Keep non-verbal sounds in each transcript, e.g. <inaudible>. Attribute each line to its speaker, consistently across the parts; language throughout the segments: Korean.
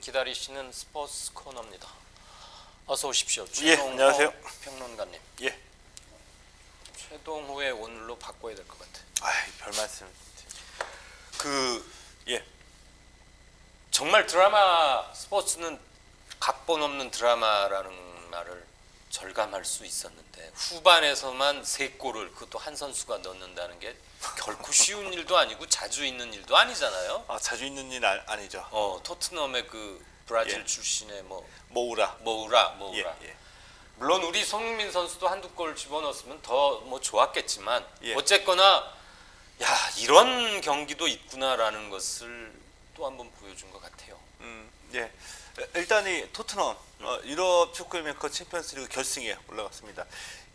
Speaker 1: 기다리시는 스포츠 코너입니다. 어서 오십시오.
Speaker 2: 예,
Speaker 1: 최동호
Speaker 2: 안녕하세요.
Speaker 1: 평론가님.
Speaker 2: 예.
Speaker 1: 최동호의 오늘로 바꿔야 될 것 같아.
Speaker 2: 아이 별 말씀.
Speaker 1: 그
Speaker 2: 예.
Speaker 1: 정말 드라마 스포츠는 각본 없는 드라마라는 말을 절감할 수 있었는데 후반에서만 세 골을 그것도 한 선수가 넣는다는 게 결코 쉬운 일도 아니고 자주 있는 일도 아니잖아요.
Speaker 2: 아 자주 있는 일 아, 아니죠.
Speaker 1: 어 토트넘의 그 브라질
Speaker 2: 예.
Speaker 1: 출신의 뭐
Speaker 2: 모우라.
Speaker 1: 모우라
Speaker 2: 예,
Speaker 1: 모우라.
Speaker 2: 예.
Speaker 1: 물론 우리 손흥민 선수도 한두 골 집어넣었으면 더 뭐 좋았겠지만
Speaker 2: 예.
Speaker 1: 어쨌거나 야 이런 경기도 있구나라는 것을 또 한번 보여준 것 같아요.
Speaker 2: 음, 예. 일단 이 토트넘 어, 유럽 축구의 메이커 챔피언스리그 결승에 올라갔습니다.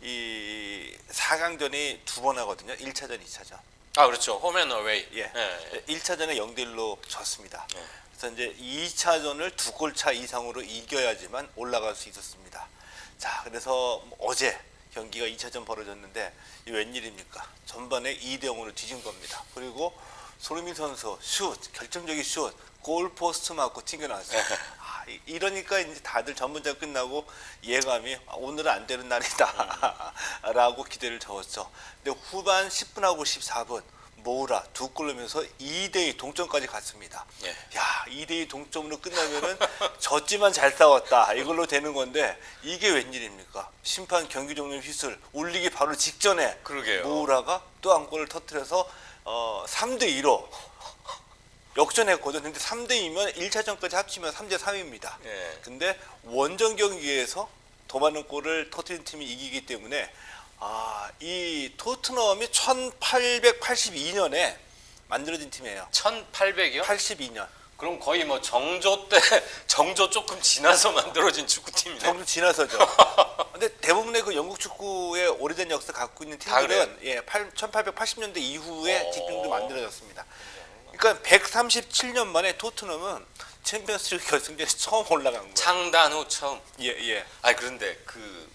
Speaker 2: 이 4강전이 두 번 하거든요. 1차전, 2차전.
Speaker 1: 아 그렇죠. 홈앤 어웨이.
Speaker 2: 예.
Speaker 1: 예.
Speaker 2: 1차전에 0대 1로 졌습니다.
Speaker 1: 예.
Speaker 2: 그래서 이제 2차전을 두 골 차 이상으로 이겨야지만 올라갈 수 있었습니다. 자, 그래서 뭐 어제 경기가 2차전 벌어졌는데 이 웬일입니까? 전반에 2대 0으로 뒤진 겁니다. 그리고 손흥민 선수 슛, 결정적인 슛, 골 포스트 맞고 튕겨 나왔어요. 아, 이- 이러니까 이제 다들 전문전 끝나고 예감이 아, 오늘은 안 되는 날이다라고 <laughs> 기대를 적었죠. 근데 후반 10분하고 14분 모우라 두 골 넣으면서 2대2 동점까지 갔습니다.
Speaker 1: 예.
Speaker 2: 야, 2대2 동점으로 끝나면은 <laughs> 졌지만 잘 싸웠다. 이걸로 되는 건데 이게 웬일입니까? 심판 경기 종료 휘슬 울리기 바로 직전에
Speaker 1: 그러게요.
Speaker 2: 모우라가 또 한 골을 터뜨려서 어, 3대 2로 역전했거든. 근데 3대 2면 1차전까지 합치면 3대 3입니다.
Speaker 1: 예.
Speaker 2: 근데 원정 경기에서 더 많은 골을 터뜨린 팀이 이기기 때문에 아, 이 토트넘이 1882년에 만들어진 팀이에요.
Speaker 1: 1800이요?
Speaker 2: 82년.
Speaker 1: 그럼 거의 뭐 정조 때 <laughs> 정조 조금 지나서 만들어진 축구팀이네.
Speaker 2: 정도 지나서죠. <laughs> 근데 대부분의 그 영국 축구의 오래된 역사 갖고 있는
Speaker 1: 다
Speaker 2: 팀들은 예, 1880년대 이후에
Speaker 1: 어.
Speaker 2: 뒷팀도 만들어졌습니다. 그러니까 137년 만에 토트넘은 챔피언스리그 결승전에 <laughs> 처음 올라간 거예요.
Speaker 1: 창단 후 처음.
Speaker 2: 예, 예.
Speaker 1: 아 그런데 그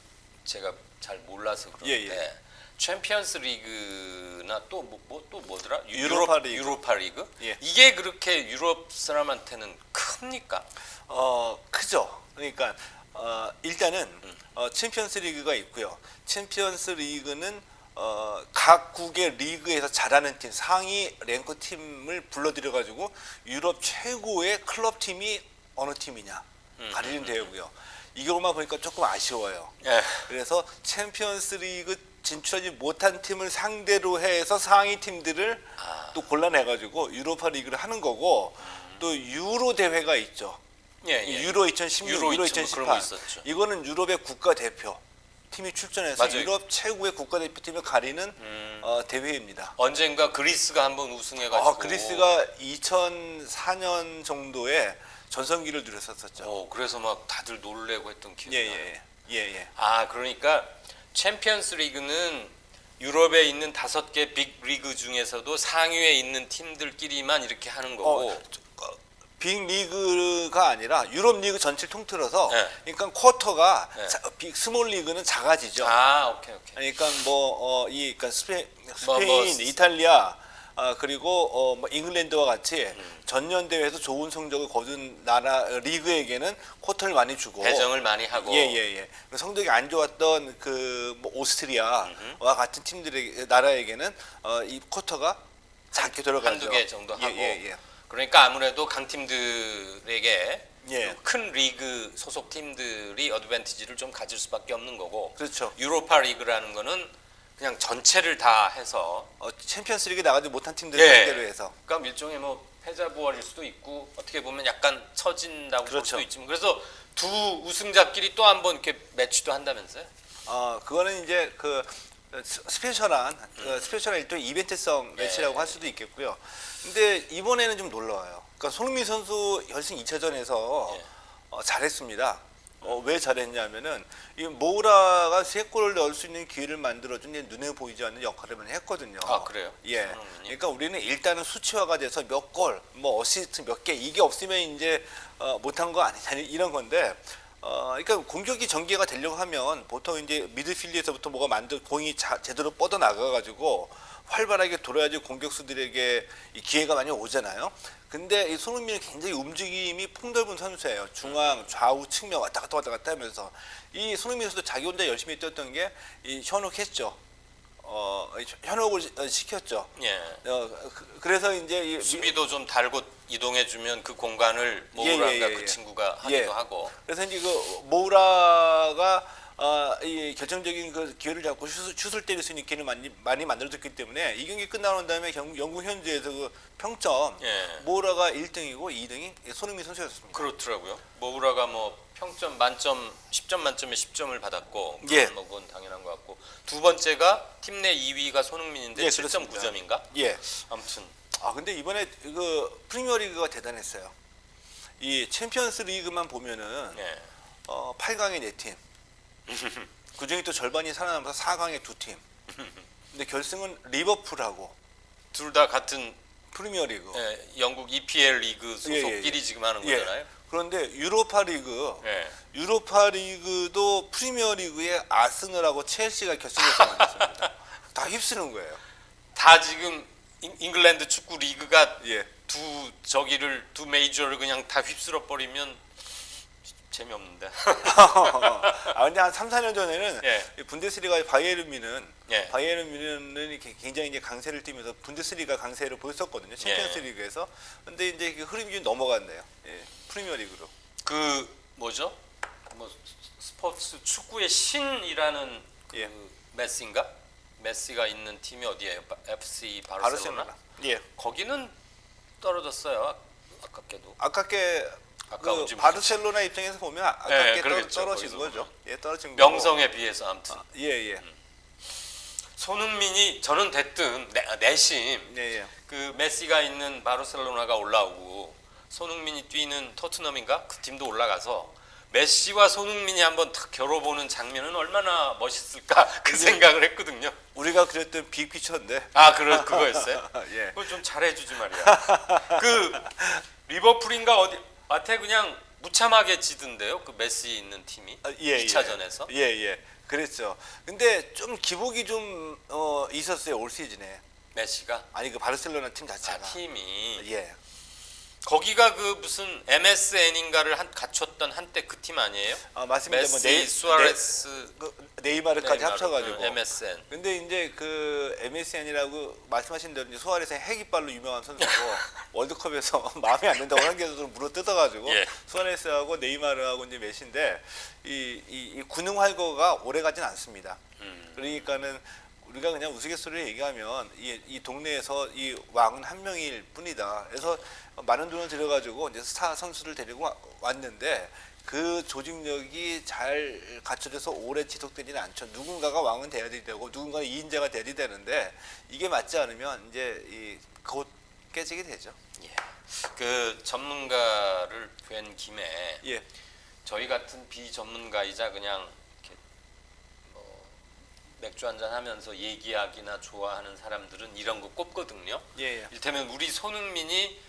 Speaker 1: 제가 잘 몰라서 그런데
Speaker 2: 예, 예.
Speaker 1: 챔피언스 리그나 또뭐또 뭐더라?
Speaker 2: 유로파 리그.
Speaker 1: 유로파 리그?
Speaker 2: 예.
Speaker 1: 이게 그렇게 유럽 사람한테는 큽니까?
Speaker 2: 어 크죠. 그러니까 어, 일단은
Speaker 1: 음.
Speaker 2: 어, 챔피언스 리그가 있고요. 챔피언스 리그는 어, 각국의 리그에서 잘하는 팀 상위 랭커 팀을 불러들여 가지고 유럽 최고의 클럽 팀이 어느 팀이냐
Speaker 1: 음,
Speaker 2: 가리는 대회고요. 이것만 보니까 조금 아쉬워요.
Speaker 1: 예.
Speaker 2: 그래서 챔피언스 리그 진출하지 못한 팀을 상대로 해서 상위 팀들을
Speaker 1: 아.
Speaker 2: 또 골라내가지고 유로파 리그를 하는 거고 또 유로 대회가 있죠.
Speaker 1: 예, 예.
Speaker 2: 유로 2016,
Speaker 1: 유로
Speaker 2: 유로,
Speaker 1: 2000 그런 거
Speaker 2: 2018.
Speaker 1: 있었죠.
Speaker 2: 이거는 유럽의 국가 대표 팀이 출전해서
Speaker 1: 맞아요.
Speaker 2: 유럽 최고의 국가 대표팀을 가리는
Speaker 1: 음.
Speaker 2: 어, 대회입니다.
Speaker 1: 언젠가 그리스가 한번 우승해가지고
Speaker 2: 아, 그리스가 2004년 정도에 전성기를 누렸었었죠.
Speaker 1: 어, 그래서 막 다들 놀래고 했던 기억이
Speaker 2: 예,
Speaker 1: 나요.
Speaker 2: 예, 예, 예.
Speaker 1: 아 그러니까 챔피언스 리그는 유럽에 있는 다섯 개 빅 리그 중에서도 상위에 있는 팀들끼리만 이렇게 하는 거고
Speaker 2: 어, 저, 어, 빅 리그가 아니라 유럽 리그 전체를 통틀어서
Speaker 1: 네.
Speaker 2: 그러니까 쿼터가
Speaker 1: 네.
Speaker 2: 자, 빅 스몰 리그는 작아지죠.
Speaker 1: 아 오케이 오케이
Speaker 2: 그러니까 뭐어이 그러니까 스페,
Speaker 1: 뭐,
Speaker 2: 스페인,
Speaker 1: 뭐,
Speaker 2: 이탈리아 아 그리고 어 뭐 잉글랜드와 같이
Speaker 1: 음.
Speaker 2: 전년 대회에서 좋은 성적을 거둔 나라 어, 리그에게는 쿼터를 많이 주고
Speaker 1: 배정을 많이 하고
Speaker 2: 예예예 성적이 안 좋았던 그 뭐 오스트리아와 같은 팀들의 나라에게는 어, 이 쿼터가 작게 들어가죠.
Speaker 1: 한두 개 정도 하고
Speaker 2: 예, 예,
Speaker 1: 그러니까 아무래도 강팀들에게
Speaker 2: 예.
Speaker 1: 큰 리그 소속 팀들이 어드밴티지를 좀 가질 수밖에 없는 거고
Speaker 2: 그렇죠.
Speaker 1: 유로파 리그라는 거는 그냥 전체를 다 해서
Speaker 2: 어, 챔피언스리그 나가지 못한 팀들
Speaker 1: 예.
Speaker 2: 상대로 해서
Speaker 1: 그러니까 일종의 뭐 패자 부활일 수도 있고 어떻게 보면 약간 처진다고 볼
Speaker 2: 그렇죠.
Speaker 1: 수도 있지만 그래서 두 우승자끼리 또 한 번 이렇게 매치도 한다면서요?
Speaker 2: 어 그거는 이제 그 스- 스페셜한 그 스페셜한 일종의 이벤트성
Speaker 1: 네.
Speaker 2: 매치라고 할 수도 있겠고요. 근데 이번에는 좀 놀라워요. 그러니까 손흥민 선수 결승 2차전에서
Speaker 1: 예.
Speaker 2: 어, 잘했습니다. 어, 왜 잘했냐면은 이 모우라가 세 골을 넣을 수 있는 기회를 만들어준 이 눈에 보이지 않는 역할을 했거든요.
Speaker 1: 아, 그래요?
Speaker 2: 예.
Speaker 1: 손흥민이?
Speaker 2: 그러니까 우리는 일단은 수치화가 돼서 몇 골, 뭐 어시스트 몇 개 이게 없으면 이제 어, 못한 거 아니냐 이런 건데. 어, 그러니까 공격이 전개가 되려고 하면 보통 이제 미드필드에서부터 뭐가 만들 공이 자, 제대로 뻗어 나가 가지고 활발하게 돌아야지 공격수들에게 이 기회가 많이 오잖아요. 근데 이 손흥민은 굉장히 움직임이 폭넓은 선수예요. 중앙, 좌우, 측면 왔다 갔다 왔다 갔다 하면서 이 손흥민 선수도 자기 혼자 열심히 뛰었던 게 이 현혹했죠. 어, 현혹을 시- 어, 시켰죠.
Speaker 1: 예.
Speaker 2: 어, 그- 그래서 이제 이 미-
Speaker 1: 수비도 좀 달고 이동해 주면 그 공간을
Speaker 2: 예,
Speaker 1: 모우라가
Speaker 2: 예, 예,
Speaker 1: 그
Speaker 2: 예.
Speaker 1: 친구가 하기도
Speaker 2: 예.
Speaker 1: 하고.
Speaker 2: 그래서 이제 그 모우라가 어, 이 결정적인 그 기회를 잡고 슛을, 슛을 때릴 수 있는 기회를 많이 많이 만들어줬기 때문에 이 경기 끝나고 난 다음에 경, 영국 현지에서 그 평점
Speaker 1: 예.
Speaker 2: 모우라가 1등이고 2등이 손흥민 선수였습니다.
Speaker 1: 그렇더라고요. 모우라가 뭐 평점 만점 10점 만점에 10점을 받았고
Speaker 2: 예.
Speaker 1: 뭐 그건 당연한 것 같고 두 번째가 팀 내 2위가 손흥민인데
Speaker 2: 예,
Speaker 1: 7.9점인가?
Speaker 2: 예.
Speaker 1: 아무튼
Speaker 2: 아 근데 이번에 그 프리미어리그가 대단했어요. 이 챔피언스 리그만 보면은
Speaker 1: 예.
Speaker 2: 어, 8강에 4팀. <laughs> 그 중에 또 절반이 살아남아서 4강에 2팀. 근데 결승은 리버풀하고
Speaker 1: 둘 다 같은
Speaker 2: 프리미어리그.
Speaker 1: 예, 영국 EPL 리그 소속끼리
Speaker 2: 예, 예.
Speaker 1: 지금 하는
Speaker 2: 예.
Speaker 1: 거잖아요.
Speaker 2: 그런데 유로파 리그
Speaker 1: 예.
Speaker 2: 유로파 리그도 프리미어 리그에 아스널하고 첼시가 결승에서 <laughs> 만났습니다. 다 휩쓰는 거예요.
Speaker 1: 다 지금 잉- 잉글랜드 축구 리그가
Speaker 2: 예.
Speaker 1: 두 저기를 두 메이저를 그냥 다 휩쓸어 버리면 재미없는데. <laughs>
Speaker 2: 아 근데 한 3, 4년 전에는
Speaker 1: 예.
Speaker 2: 이 분데스리가의 바이에른 뮌은
Speaker 1: 예.
Speaker 2: 바이에른 뮌은 이렇게 굉장히 이제 강세를 띠면서 분데스리가 강세를 보였었거든요. 챔피언스
Speaker 1: 예.
Speaker 2: 리그에서. 근데 이제 그 흐름이 좀 넘어갔네요. 예. 프리미어 리그로.
Speaker 1: 그 뭐죠? 뭐 스포츠 축구의 신이라는 그
Speaker 2: 예.
Speaker 1: 메시인가? 메시가 있는 팀이 어디예요? 바- FC 바르셀로나.
Speaker 2: 바르셀로나. 예.
Speaker 1: 거기는 떨어졌어요. 아- 아깝게도.
Speaker 2: 아깝게
Speaker 1: 아까운
Speaker 2: 그 바르셀로나 입장에서 보면 아- 아깝게
Speaker 1: 예,
Speaker 2: 떨-
Speaker 1: 그러겠죠,
Speaker 2: 떨어진
Speaker 1: 거기서
Speaker 2: 거죠. 예, 떨어진 거고.
Speaker 1: 명성에 비해서 아무튼
Speaker 2: 아, 예, 예.
Speaker 1: 손흥민이 저는 됐든 내, 내심
Speaker 2: 예, 예.
Speaker 1: 그 메시가 있는 바르셀로나가 올라오고 손흥민이 뛰는 토트넘인가 그 팀도 올라가서 메시와 손흥민이 한번 탁 겨뤄보는 장면은 얼마나 멋있을까 <laughs> 그 생각을 했거든요.
Speaker 2: 우리가 그렸던 빅피처인데.
Speaker 1: 아 그러 그거였어요? <laughs>
Speaker 2: 예.
Speaker 1: 그걸 좀 잘해주지 말이야. 그 리버풀인가 어디 마태 그냥 무참하게 지던데요. 그 메시 있는 팀이
Speaker 2: 아, 예,
Speaker 1: 2차전에서.
Speaker 2: 예, 예. 그랬죠. 근데 좀 기복이 좀 어, 있었어요 올 시즌에.
Speaker 1: 메시가
Speaker 2: 아니 그 바르셀로나 팀
Speaker 1: 아,
Speaker 2: 자체가.
Speaker 1: 팀이
Speaker 2: 예.
Speaker 1: 거기가 그 무슨 MSN인가를 한, 갖췄던 한때 그 팀 아니에요?
Speaker 2: 아 맞습니다.
Speaker 1: 메시,
Speaker 2: 뭐 네이,
Speaker 1: 수아레스,
Speaker 2: 네, 그 네이마르까지
Speaker 1: 네이마르,
Speaker 2: 합쳐가지고.
Speaker 1: 응, MSN.
Speaker 2: 근데 이제 그 MSN이라고 말씀하신 대로 이제 수아레스의 핵이빨로 유명한 선수고 <laughs> 월드컵에서 <laughs> 마음에 안 든다고 한 개도 물어 뜯어가지고
Speaker 1: 예.
Speaker 2: 수아레스하고 네이마르하고 이제 메시인데 이, 이, 이 군능 활거가 오래 가진 않습니다.
Speaker 1: 음.
Speaker 2: 그러니까는 우리가 그냥 우스갯소리로 얘기하면 이, 이 동네에서 이 왕은 한 명일 뿐이다. 그래서 많은 돈을 들여가지고 이제 스타 선수를 데리고 와- 왔는데 그 조직력이 잘 갖춰져서 오래 지속되지는 않죠. 누군가가 왕은 돼야 되고 누군가는 이인자가 돼야 되는데 이게 맞지 않으면 이제 이 곧 깨지게 되죠.
Speaker 1: 예. 그 전문가를 뵌 김에
Speaker 2: 예,
Speaker 1: 저희 같은 비전문가이자 그냥 맥주 한잔 하면서 얘기하기나 좋아하는 사람들은 이런 거 꼽거든요.
Speaker 2: 예, 예.
Speaker 1: 이를테면 우리 손흥민이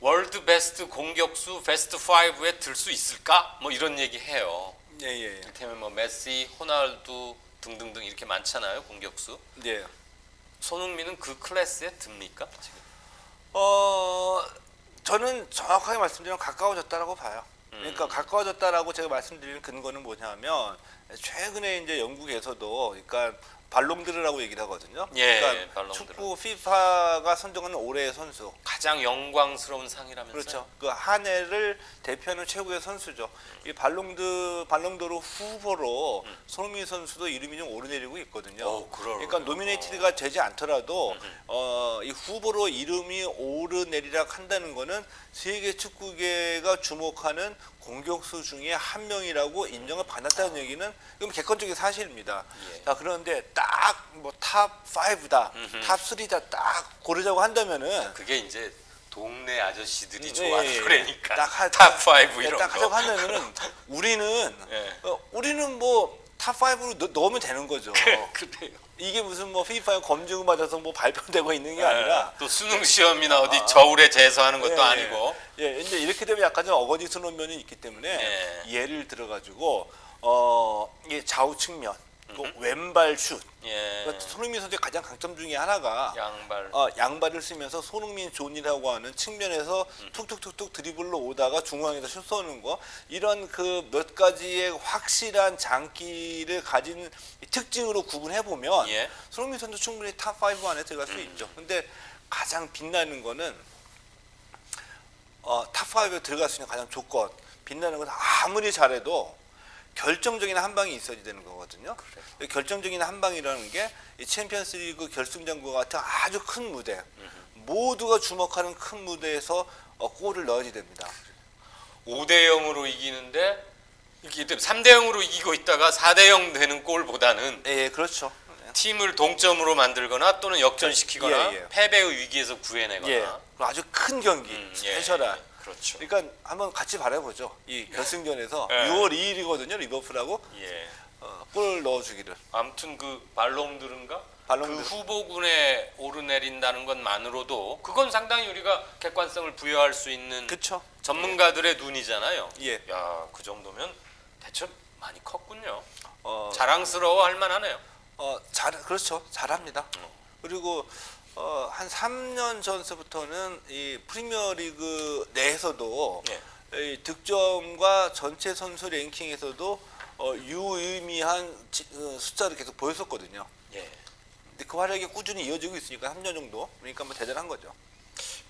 Speaker 1: 월드 베스트 공격수 베스트 5에 들 수 있을까? 뭐 이런 얘기 해요.
Speaker 2: 예, 예, 예.
Speaker 1: 이를테면 뭐 메시, 호날두 등등등 이렇게 많잖아요 공격수.
Speaker 2: 예.
Speaker 1: 손흥민은 그 클래스에 듭니까 지금?
Speaker 2: 어 저는 정확하게 말씀드리면 가까워졌다라고 봐요. 그러니까
Speaker 1: 음.
Speaker 2: 가까워졌다라고 제가 말씀드리는 근거는 뭐냐면 최근에 이제 영국에서도 그러니까 발롱드르라고 얘기를 하거든요.
Speaker 1: 예,
Speaker 2: 그러니까
Speaker 1: 발롱드르.
Speaker 2: 축구 FIFA가 선정하는 올해의 선수.
Speaker 1: 가장 영광스러운 상이라면서요?
Speaker 2: 그렇죠. 그 한 해를 대표하는 최고의 선수죠. 이 발롱드 발롱도르 후보로 손흥민 선수도 이름이 좀 오르내리고 있거든요.
Speaker 1: 오, 그러네요.
Speaker 2: 그러니까 노미네이트가 되지 않더라도 어, 이 후보로 이름이 오르내리라 한다는 거는 세계 축구계가 주목하는 공격수 중에 한 명이라고 인정을 받았다는 얘기는 이건 객관적인 사실입니다.
Speaker 1: 예.
Speaker 2: 자 그런데 딱 뭐탑 5다, 탑 3다 딱 고르자고 한다면은
Speaker 1: 그게 이제 동네 아저씨들이
Speaker 2: 예,
Speaker 1: 좋아하는
Speaker 2: 예, 예. 딱 하-
Speaker 1: 탑5
Speaker 2: 예,
Speaker 1: 이런
Speaker 2: 딱
Speaker 1: 거.
Speaker 2: 하자고 하면은 <laughs> 우리는
Speaker 1: 예.
Speaker 2: 어, 우리는 뭐 탑 5로 넣으면 되는 거죠. <laughs>
Speaker 1: 그래요.
Speaker 2: 이게 무슨 뭐 피파에 검증 받아서 뭐 발표되고 있는 게 아니라
Speaker 1: 또 수능 시험이나 어디 저울에 재서하는 것도
Speaker 2: 예, 예.
Speaker 1: 아니고
Speaker 2: 예, 이제 이렇게 되면 약간 좀 어거지스러운 면이 있기 때문에
Speaker 1: 예.
Speaker 2: 예를 들어 가지고 어, 이게 좌우 측면 또 왼발 슛.
Speaker 1: 예.
Speaker 2: 그러니까 손흥민 선수의 가장 강점 중에 하나가
Speaker 1: 양발.
Speaker 2: 어, 양발을 쓰면서 손흥민 존이라고 하는 측면에서
Speaker 1: 음.
Speaker 2: 툭툭툭툭 드리블로 오다가 중앙에서 슛 쏘는 거 이런 그 몇 가지의 확실한 장기를 가진 특징으로 구분해 보면
Speaker 1: 예. 음.
Speaker 2: 손흥민 선수 충분히 탑 5 안에 들어갈 수 있죠. 근데 가장 빛나는 거는 어, 탑 5에 들어갈 수 있는 가장 조건 빛나는 건 아무리 잘해도 결정적인 한 방이 있어야 되는 거거든요. 이 결정적인 한 방이라는 게 이 챔피언스리그 결승전과 같은 아주 큰 무대, 모두가 주목하는 큰 무대에서 어, 골을 넣어야 됩니다.
Speaker 1: 5대 0으로 이기는데 이렇게 3대 0으로 이기고 있다가 4대 0 되는 골보다는
Speaker 2: 예, 그렇죠.
Speaker 1: 팀을 동점으로 만들거나 또는 역전시키거나
Speaker 2: 예, 예.
Speaker 1: 패배의 위기에서 구해내거나
Speaker 2: 예, 아주 큰 경기,
Speaker 1: 음, 예,
Speaker 2: 스페셜한.
Speaker 1: 예, 그렇죠.
Speaker 2: 그러니까 한번 같이 바라보죠. 이 결승전에서
Speaker 1: 예.
Speaker 2: 6월 2일이거든요. 리버풀하고
Speaker 1: 예.
Speaker 2: 어, 골 넣어주기를.
Speaker 1: 아무튼 그 발롱드른가 그
Speaker 2: 발롱드르.
Speaker 1: 후보군에 오르내린다는 것만으로도 그건 상당히 우리가 객관성을 부여할 수 있는
Speaker 2: 그렇죠.
Speaker 1: 전문가들의 눈이잖아요.
Speaker 2: 예.
Speaker 1: 야, 그 정도면 대체 많이 컸군요.
Speaker 2: 어,
Speaker 1: 자랑스러워 할 만하네요.
Speaker 2: 어, 잘 그렇죠. 잘합니다. 그리고 어, 한 3년 전서부터는 이 프리미어리그 내에서도
Speaker 1: 예.
Speaker 2: 이 득점과 전체 선수 랭킹에서도 어, 유의미한 지- 어, 숫자를 계속 보였었거든요.
Speaker 1: 예.
Speaker 2: 근데 그 활약이 꾸준히 이어지고 있으니까 3년 정도. 그러니까 뭐 대단한 거죠.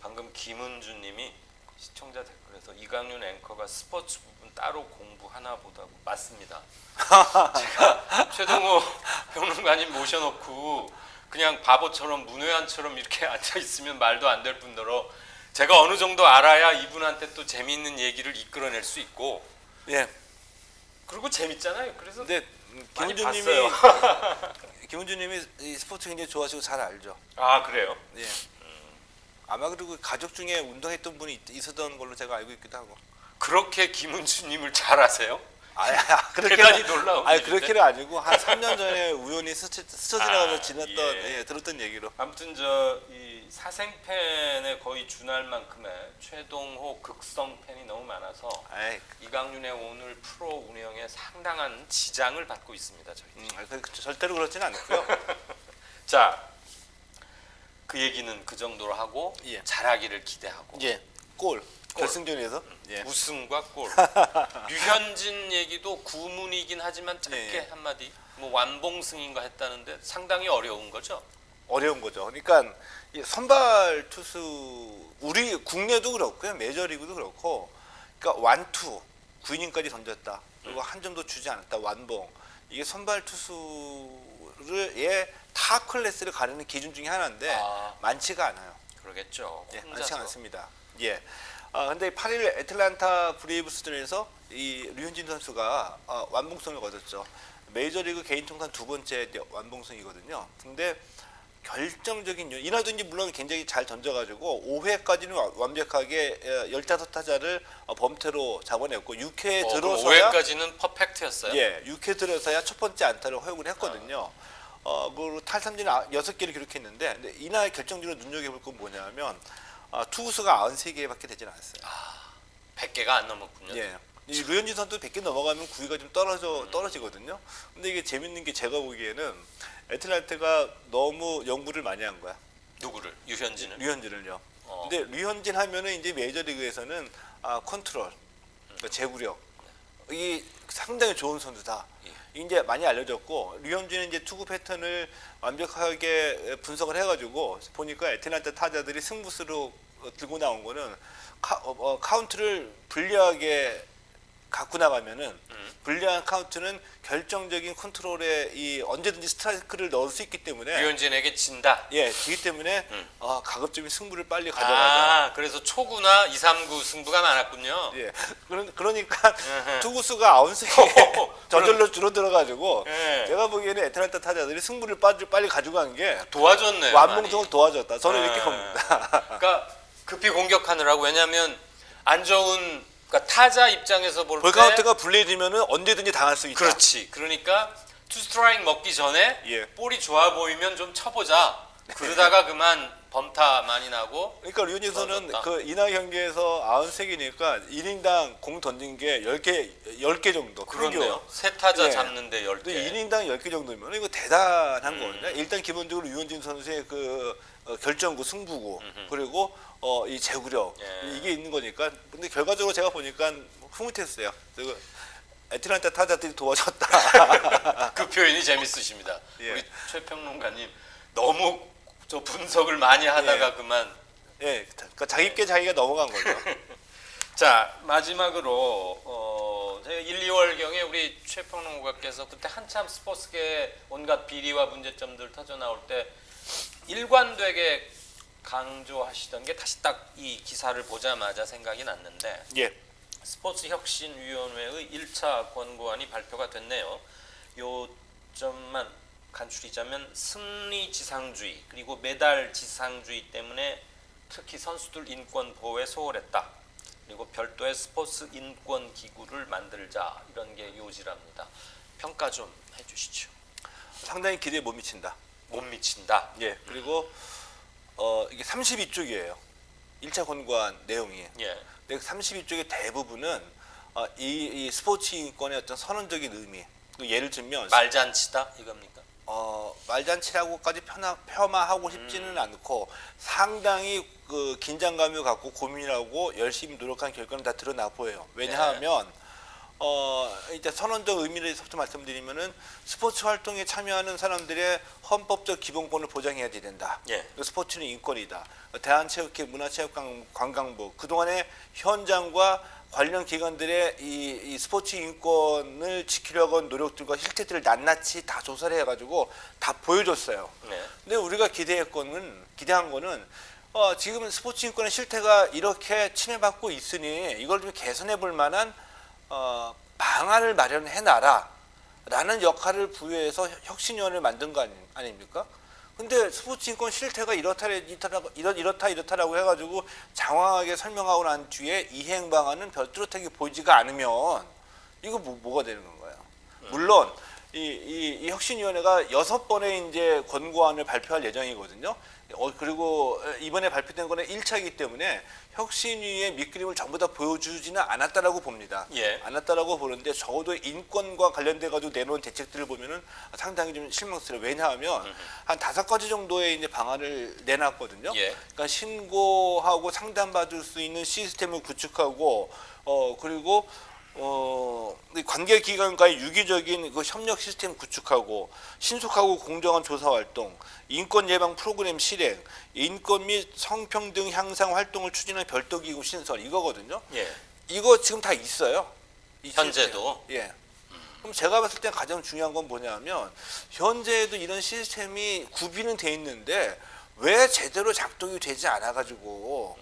Speaker 1: 방금 김은주 님이 시청자 댓글에서 이강윤 앵커가 스포츠 부분 따로 공부하나 보다고 맞습니다. <laughs> 제가 최동호 <laughs> 평론가님 모셔놓고 그냥 바보처럼 문외한처럼 이렇게 <laughs> 앉아 있으면 말도 안 될 뿐더러 제가 어느 정도 알아야 이분한테 또 재미있는 얘기를 이끌어낼 수 있고
Speaker 2: 예.
Speaker 1: 그리고 재밌잖아요. 그래서
Speaker 2: 근데 음,
Speaker 1: 많이
Speaker 2: 김은주님이
Speaker 1: 봤어요. <laughs>
Speaker 2: 김은주님이 이 스포츠 굉장히 좋아하시고 잘 알죠.
Speaker 1: 아 그래요?
Speaker 2: 예. 아마 그리고 가족 중에 운동했던 분이 있- 있었던 걸로 제가 알고 있기도 하고.
Speaker 1: 그렇게 김은주님을 잘 아세요?
Speaker 2: 아, 야,
Speaker 1: 대단히 놀라운
Speaker 2: 아니? 그렇게는 아니고 한 3년 전에 우연히 스쳐, 스쳐 지나가면서
Speaker 1: 아,
Speaker 2: 지났던
Speaker 1: 예.
Speaker 2: 예, 들었던 얘기로.
Speaker 1: 아무튼 저 이 사생팬에 거의 준할 만큼의 최동호 극성 팬이 너무 많아서
Speaker 2: 아이,
Speaker 1: 이강윤의 오늘 프로 운영에 상당한 지장을 받고 있습니다. 저희.
Speaker 2: 음, 아, 그- 절대로 그렇지는 않고요. <laughs>
Speaker 1: 자, 그 얘기는 그 정도로 하고
Speaker 2: 예.
Speaker 1: 잘하기를 기대하고
Speaker 2: 예, 골 결승전에서 예.
Speaker 1: 우승과 골. <laughs> 류현진 얘기도 구문이긴 하지만 짧게
Speaker 2: 예, 예.
Speaker 1: 한마디. 뭐 완봉승인가 했다는데 상당히 어려운 거죠.
Speaker 2: 어려운 거죠. 그러니까 이 선발 투수 우리 국내도 그렇고요, 메이저리그도 그렇고, 그러니까 완투 9이닝까지 던졌다. 그리고 한 점도 주지 않았다. 완봉. 이게 선발 투수를의 타 클래스를 가르는 기준 중에 하나인데
Speaker 1: 아.
Speaker 2: 많지가 않아요.
Speaker 1: 그러겠죠.
Speaker 2: 예, 많지. 않습니다. 예. 아 근데 8일 애틀란타 브레이브스전에서 이 류현진 선수가 어, 완봉승을 거뒀죠. 메이저리그 개인 통산 두 번째 완봉승이거든요. 근데 결정적인 요- 이날도 이제 물론 굉장히 잘 던져가지고 5회까지는 완벽하게 15타자를 어, 범퇴로 잡아냈고 6회에
Speaker 1: 어,
Speaker 2: 들어서야
Speaker 1: 5회까지는 퍼펙트였어요.
Speaker 2: 예, 6회 들어서야 첫 번째 안타를 허용을 했거든요. 어, 그리고 탈삼진 아- 여섯 개를 기록했는데 근데 이날 결정적으로 눈여겨볼 건 뭐냐면 아, 투구수가 93개밖에 되진 않았어요.
Speaker 1: 100개가 안 넘었군요.
Speaker 2: 예. 이 류현진 선수 100개 넘어가면 9위가 좀 떨어져 떨어지거든요. 근데 이게 재밌는 게 제가 보기에는 애틀란타가 너무 연구를 많이 한 거야.
Speaker 1: 누구를? 유현진을?
Speaker 2: 류현진을요.
Speaker 1: 어.
Speaker 2: 근데 류현진 하면은 이제 메이저리그에서는 아, 컨트롤, 그러니까 제구력 이 상당히 좋은 선수다.
Speaker 1: 예.
Speaker 2: 이제 많이 알려졌고 류현진은 이제 투구 패턴을 완벽하게 분석을 해가지고 보니까 애틀란타 타자들이 승부수로 어, 들고 나온 거는 카, 어, 어, 카운트를 불리하게 갖고 나가면은
Speaker 1: 음.
Speaker 2: 불리한 카운트는 결정적인 컨트롤에 이 언제든지 스트라이크를 넣을 수 있기 때문에
Speaker 1: 유현진에게 진다.
Speaker 2: 예, 지기 때문에
Speaker 1: 음.
Speaker 2: 아, 가급적인 승부를 빨리 가져가자.
Speaker 1: 아, 그래서 초구나 2, 3구 승부가 많았군요.
Speaker 2: 예. <laughs> 그런 그러니까
Speaker 1: 에헤.
Speaker 2: 투구수가 아웃승에 <laughs> 저절로 줄어들어가지고
Speaker 1: 예.
Speaker 2: 제가 보기에는 애틀란타 타자들이 승부를 빨리 빨리 가져간 게
Speaker 1: 도와줬네요.
Speaker 2: 완봉성을
Speaker 1: 많이.
Speaker 2: 도와줬다. 저는 이렇게
Speaker 1: 예.
Speaker 2: 봅니다.
Speaker 1: 그러니까 <laughs> 급히 공격하느라고 왜냐하면 안 좋은 그러니까 타자 입장에서 볼 때
Speaker 2: 볼카운트가 불리해지면은 언제든지 당할 수 있다.
Speaker 1: 그렇지. 그러니까 투 스트라이크 먹기 전에
Speaker 2: 예.
Speaker 1: 볼이 좋아 보이면 좀 쳐보자. 그러다가 그만 범타 많이 나고
Speaker 2: 그러니까
Speaker 1: 맞았다.
Speaker 2: 그 이날 경기에서 93개니까 1인당 공 던진 게 10개 10개 정도.
Speaker 1: 그렇네요. 세 타자
Speaker 2: 예.
Speaker 1: 잡는데 열
Speaker 2: 근데
Speaker 1: 개.
Speaker 2: 1인당 10개 정도면 이거 대단한
Speaker 1: 음.
Speaker 2: 거거든요. 일단 기본적으로 유현진 선수의 그 어, 결정구, 승부구, 그리고 어, 이 제구력
Speaker 1: 예.
Speaker 2: 이게 있는 거니까. 근데 결과적으로 제가 보니까 흐뭇했어요. 그리고 애틀란타 타자들이 도와줬다. <laughs>
Speaker 1: 그 표현이 재밌으십니다.
Speaker 2: 예.
Speaker 1: 우리 최평론가님 너무 저 분석을 많이 하다가
Speaker 2: 예.
Speaker 1: 그만.
Speaker 2: 예, 그러니까 자기 께 자기가 넘어간 거죠. <laughs>
Speaker 1: 자 마지막으로 어, 제가 1, 2월 경에 우리 최평론가께서 그때 한참 스포츠계 온갖 비리와 문제점들 터져 나올 때 일관되게 강조하시던 게 다시 딱 이 기사를 보자마자 생각이 났는데
Speaker 2: 예,
Speaker 1: 스포츠 혁신 위원회의 1차 권고안이 발표가 됐네요. 요 점만 간추리자면 승리 지상주의 그리고 메달 지상주의 때문에 특히 선수들 인권 보호에 소홀했다. 그리고 별도의 스포츠 인권 기구를 만들자 이런 게 요지랍니다. 평가 좀 해주시죠.
Speaker 2: 상당히 기대에 못 미친다.
Speaker 1: 못 미친다.
Speaker 2: 예, 그리고 어, 이게 32쪽이에요. 1차 권고안 내용이.
Speaker 1: 예.
Speaker 2: 근데 32쪽의 대부분은 어, 이, 이 스포츠 인권의 어떤 선언적인 의미. 그 예를 들면
Speaker 1: 말잔치다 이겁니까?
Speaker 2: 어, 말잔치라고까지 폄하, 폄하하고 싶지는 않고 상당히 그 긴장감을 갖고 고민하고 열심히 노력한 결과는 다 드러나 보여요. 왜냐하면 어, 이제 선언적 의미를부터 말씀드리면은 스포츠 활동에 참여하는 사람들의 헌법적 기본권을 보장해야 된다.
Speaker 1: 예.
Speaker 2: 그 스포츠는 인권이다. 대한체육회, 문화체육관광부 그동안의 현장과 관련 기관들의 이, 이 스포츠 인권을 지키려고 한 노력들과 실태들을 낱낱이 다 조사를 해가지고 다 보여줬어요.
Speaker 1: 네.
Speaker 2: 근데 우리가 기대했거는 기대한 거는 어, 지금 스포츠 인권의 실태가 이렇게 침해받고 있으니 이걸 좀 개선해 볼 만한 어, 방안을 마련해 놔라 라는 역할을 부여해서 혁신위원회를 만든 거 아니, 아닙니까? 근데 스포츠 인권 실태가 이렇다 이렇다라고 이렇, 이렇다 이렇다라고 해가지고 장황하게 설명하고 난 뒤에 이행 방안은 별뚜렷하게 보이지가 않으면 이거 뭐, 뭐가 되는 건가요? 물론 이, 이, 이 혁신위원회가 여섯 번의 이제 권고안을 발표할 예정이거든요. 어, 그리고 이번에 발표된 거는 1차이기 때문에 혁신위의 밑그림을 전부 다 보여주지는 않았다라고 봅니다.
Speaker 1: 예.
Speaker 2: 않았다라고 보는데 적어도 인권과 관련돼 가지고 내놓은 대책들을 보면은 상당히 좀 실망스러워. 요 왜냐하면 한 다섯 가지 정도의 이제 방안을 내놨거든요.
Speaker 1: 예.
Speaker 2: 그러니까 신고하고 상담받을 수 있는 시스템을 구축하고 어 그리고 어 관계 기관과의 유기적인 그 협력 시스템 구축하고 신속하고 공정한 조사 활동, 인권 예방 프로그램 실행, 인권 및 성평등 향상 활동을 추진하는 별도 기구 신설 이거거든요.
Speaker 1: 예.
Speaker 2: 이거 지금 다 있어요. 이
Speaker 1: 현재도?
Speaker 2: 시스템. 예. 그럼 제가 봤을 때 가장 중요한 건 뭐냐면 현재에도 이런 시스템이 구비는 돼 있는데 왜 제대로 작동이 되지 않아 가지고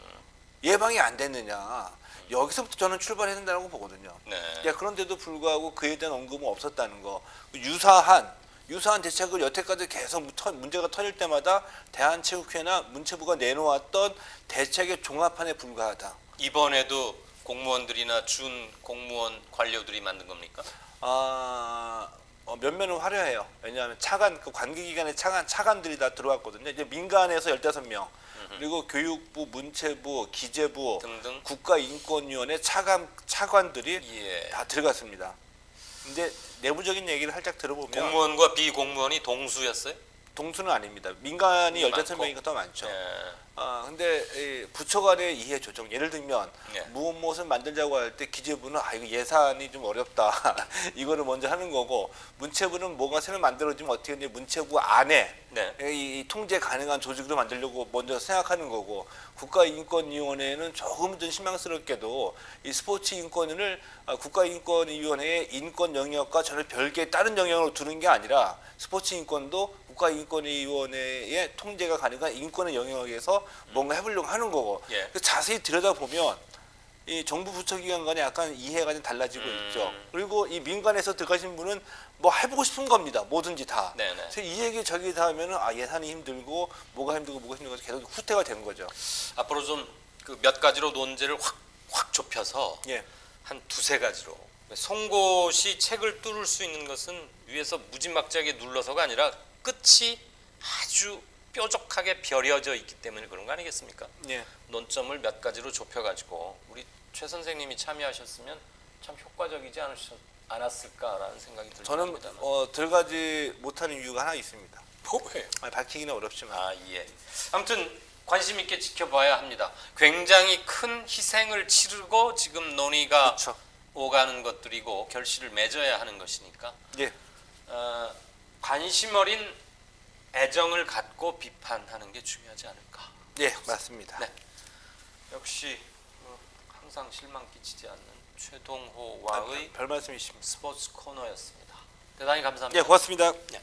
Speaker 2: 예방이 안 됐느냐. 여기서부터 저는 출발해야 된다고 보거든요.
Speaker 1: 네.
Speaker 2: 예, 그런데도 불구하고 그에 대한 언급은 없었다는 거. 유사한 유사한 대책을 여태까지 계속 터- 문제가 터질 때마다 대한체육회나 문체부가 내놓았던 대책의 종합판에 불과하다.
Speaker 1: 이번에도 공무원들이나 준 공무원 관료들이 만든 겁니까?
Speaker 2: 아 어, 면면은 화려해요. 왜냐하면 차관 그 관계기관의 차관 차관들이 다 들어왔거든요. 이제 민간에서 15명 그리고 교육부, 문체부, 기재부,
Speaker 1: 등등.
Speaker 2: 국가인권위원회 차관 차관들이
Speaker 1: 예.
Speaker 2: 다 들어갔습니다. 근데 내부적인 얘기를 살짝 들어보면
Speaker 1: 공무원과 비공무원이 동수였어요?
Speaker 2: 동수는 아닙니다. 민간이
Speaker 1: 많고.
Speaker 2: 15명이니까 더 많죠.
Speaker 1: 예.
Speaker 2: 아 근데 이 부처 간의 이해 조정 예를 들면
Speaker 1: 예.
Speaker 2: 무엇 무엇을 만들자고 할 때 기재부는 아 이거 예산이 좀 어렵다 <laughs> 이거를 먼저 하는 거고 문체부는 뭐가 새로 만들어지면 어떻게 하냐 문체부 안에
Speaker 1: 네.
Speaker 2: 이, 이 통제 가능한 조직으로 만들려고 먼저 생각하는 거고 국가인권위원회는 조금 좀 실망스럽게도 이 스포츠 인권을 아, 국가인권위원회의 인권 영역과 전혀 별개의 다른 영역으로 두는 게 아니라 스포츠 인권도 국가인권위원회의 통제가 가능한 인권의 영역에서 뭔가 해보려고 하는 거고
Speaker 1: 예.
Speaker 2: 그 자세히 들여다보면 이 정부 부처 기관 간에 약간 이해가 좀 달라지고
Speaker 1: 음.
Speaker 2: 있죠. 그리고 이 민간에서 들어가신 분은 뭐 해보고 싶은 겁니다. 뭐든지 다.
Speaker 1: 네네.
Speaker 2: 그래서 이 얘기 저기 다 하면은 아 예산이 힘들고 뭐가 힘들고 뭐가 힘들고 계속 후퇴가 되는 거죠.
Speaker 1: 앞으로 좀 그 몇 가지로 논제를 확, 확 좁혀서
Speaker 2: 예.
Speaker 1: 한 두세 가지로 송곳이 책을 뚫을 수 있는 것은 위에서 무지막지하게 눌러서가 아니라 끝이 아주 뾰족하게 벼려져 있기 때문에 그런 거 아니겠습니까?
Speaker 2: 예.
Speaker 1: 논점을 몇 가지로 좁혀가지고 우리 최 선생님이 참여하셨으면 참 효과적이지 않으셨, 않았을까라는 생각이
Speaker 2: 저는
Speaker 1: 듭니다.
Speaker 2: 어, 들어가지 못하는 이유가 하나 있습니다.
Speaker 1: 뭐예요?
Speaker 2: 아니, 밝히기는 어렵지만
Speaker 1: 아 예. 아무튼 관심 있게 지켜봐야 합니다. 굉장히 큰 희생을 치르고 지금 논의가
Speaker 2: 그렇죠.
Speaker 1: 오가는 것들이고 결실을 맺어야 하는 것이니까
Speaker 2: 예.
Speaker 1: 어, 관심 어린 애정을 갖고 비판하는 게 중요하지 않을까.
Speaker 2: 예, 맞습니다.
Speaker 1: 네. 역시 뭐 항상 실망 끼치지 않는 최동호와의
Speaker 2: 별 말씀이십니다.
Speaker 1: 스포츠 코너였습니다. 대단히 감사합니다.
Speaker 2: 예, 고맙습니다.
Speaker 1: 네.